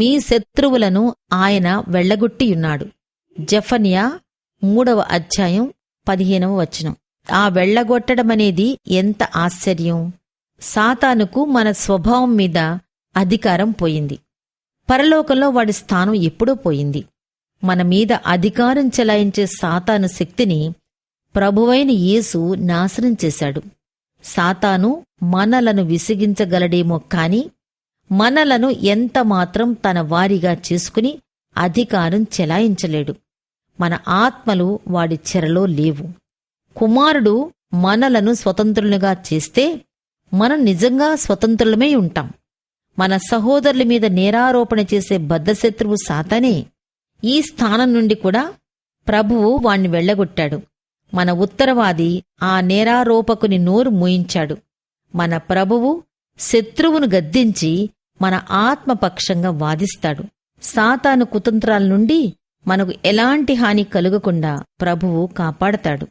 మీ శత్రువులను ఆయన వెళ్ళగొట్టియున్నాడు జఫనియా మూడవ అధ్యాయం పదిహేనవ వచనం. ఆ వెళ్ళగొట్టడమనేది ఎంత ఆశ్చర్యం! సాతానుకు మన స్వభావం మీద అధికారం పోయింది. పరలోకంలో వాడి స్థానం ఎప్పుడో పోయింది. మన మీద అధికారం చెలాయించే సాతాను శక్తిని ప్రభువైన యేసు నాశనం చేశాడు. సాతాను మనలను విసిగించగలడేమో కాని మనలను ఎంత మాత్రం తన వారిగా చేసుకుని అధికారం చెలాయించలేడు. మన ఆత్మలు వాడి చెరలో లేవు. కుమారుడు మనలను స్వతంత్రులుగా చేస్తే మనం నిజంగా స్వతంత్రులమై ఉంటాం. మన సహోదరుల మీద నేరారోపణ చేసే బద్ధశత్రువు సాతనే ఈ స్థానం నుండి కూడా ప్రభువు వాణ్ణి వెళ్ళగొట్టాడు మన ఉత్తరవాది ఆ నేరారోపకుని నోరు మూయించాడు. మన ప్రభువు శత్రువును గద్దించి మన ఆత్మపక్షంగా వాదిస్తాడు. సాతాను కుతంత్రాల నుండి మనకు ఎలాంటి హాని కలుగకుండా ప్రభువు కాపాడతాడు.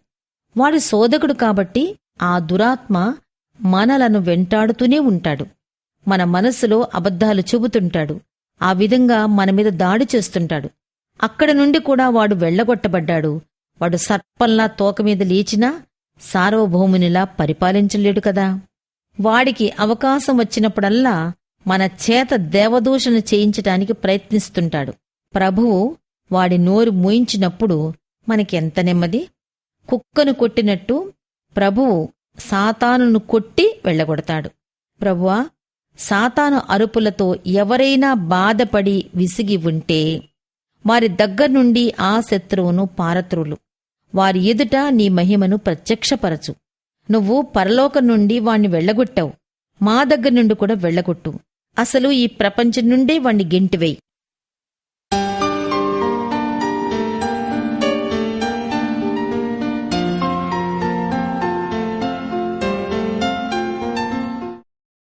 వాడు శోధకుడు కాబట్టి ఆ దురాత్మ మనలను వెంటాడుతూనే ఉంటాడు. మన మనసులో అబద్ధాలు చెబుతుంటాడు. ఆ విధంగా మన మీద దాడి చేస్తుంటాడు. అక్కడ నుండి కూడా వాడు వెళ్ళగొట్టబడ్డాడు వాడు సర్పంలా తోక మీద లేచినా సార్వభౌమునిలా పరిపాలించలేడు కదా. వాడికి అవకాశం వచ్చినప్పుడల్లా మన చేత దేవదూషణ చేయించటానికి ప్రయత్నిస్తుంటాడు. ప్రభువు వాడి నోరు మూయించినప్పుడు మనకెంత నెమ్మది? కుక్కను కొట్టినట్టు ప్రభువు సాతానును కొట్టి వెళ్ళగొడతాడు. ప్రభువా సాతాను అరుపులతో ఎవరైనా బాధపడి విసిగి ఉంటే వారి దగ్గర్నుండి ఆ శత్రువును పారత్రులు. వారి ఎదుట నీ మహిమను ప్రత్యక్షపరచు. నువ్వు పరలోకం నుండి వాణ్ణి వెళ్ళగొట్టావు. మా దగ్గర నుండి కూడా వెళ్ళగొట్టు. అసలు ఈ ప్రపంచం నుండే వాణ్ణి గెంటివేయి